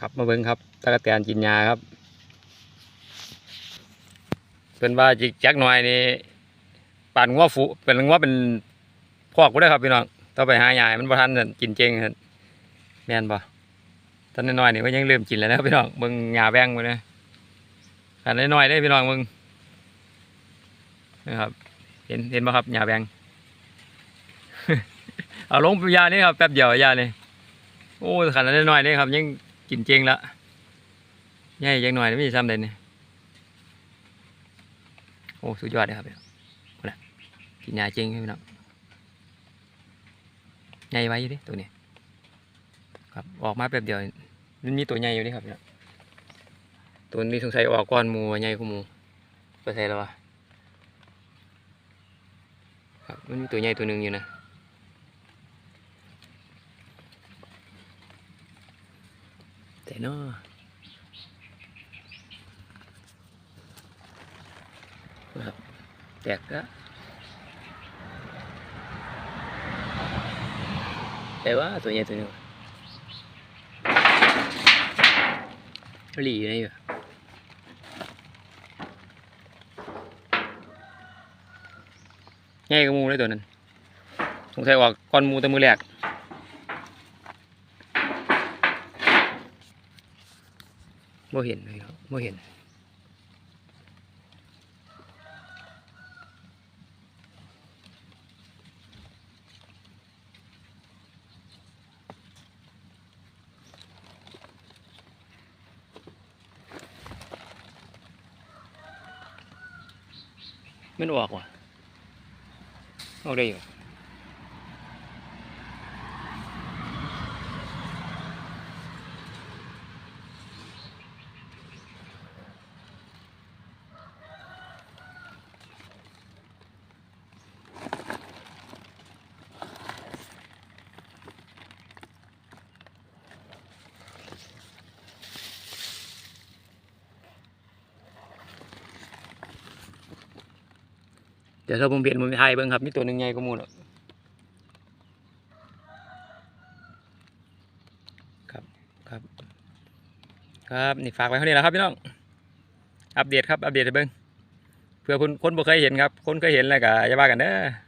ครับมาเบิ่งครับตะกะแตนกินยาครับ เป็นว่าจิกจักหน่อยนี่ปั่นงัวฝูเป็นงัวเป็นพอกกูได้ครับพี่น้องต้องไปหายาให้มันบ่ทันกินเจงแม่นบ่ตอนน้อยๆนี่ก็ยังเริ่มกินแล้วนะครับพี่น้องเบิ่งยาแบงไปนะขันน้อยๆได้พี่น้องเบิ่งนะครับ เห็นเห็นบ่ครับยาแบงเอาลงยานี่ครับแป๊บเดียวยานี่โอ้ขันน้อยๆนี่ครับยัง กินเจงละใหญ่ยังหน่อยนี่ไม่ซ้ำเลยนี่โอ้สุดยอดเลยครับพี่น้องเอาล่ะกินยาเจงครับพี่น้องใหญ่ไว้อยู่ดิตัวนี้ครับออกมาแป๊บเดียวมันมีตัวใหญ่อยู่นี่ครับพี่น้องตัวนี้สงสัยออกก้อนมูใหญ่กว่ามูไปใส่แล้ววะครับมันมีตัวใหญ่ตัวหนึ่งอยู่นะ แต่เนาะครับแตกก็แต่ว่าตัวใหญ่ตัวหนึงหลีอยู่ไหนอยู่ใหญ่กว่าหมูเลยตัวนั้นสงสัยออกก้อนมูแต่มือแรก บ่เห็นเลยครับบ่เห็นมันออกว่ะออกได้อยู่ เดี๋ยวถ้าผมเปลี่ยนมุมไทยเบิ้งครับมีตัวหนึ่งใหญ่กว่ามูหรอครับครับ ครับนี่ฝากไว้เท่านี้แหละครับพี่น้องอัปเดตครับอัปเดตให้เบิ้งเพื่อคนคนบ่เคยเห็นครับ คนเคยเห็นแล้วก็อย่าว่ากันเด้อ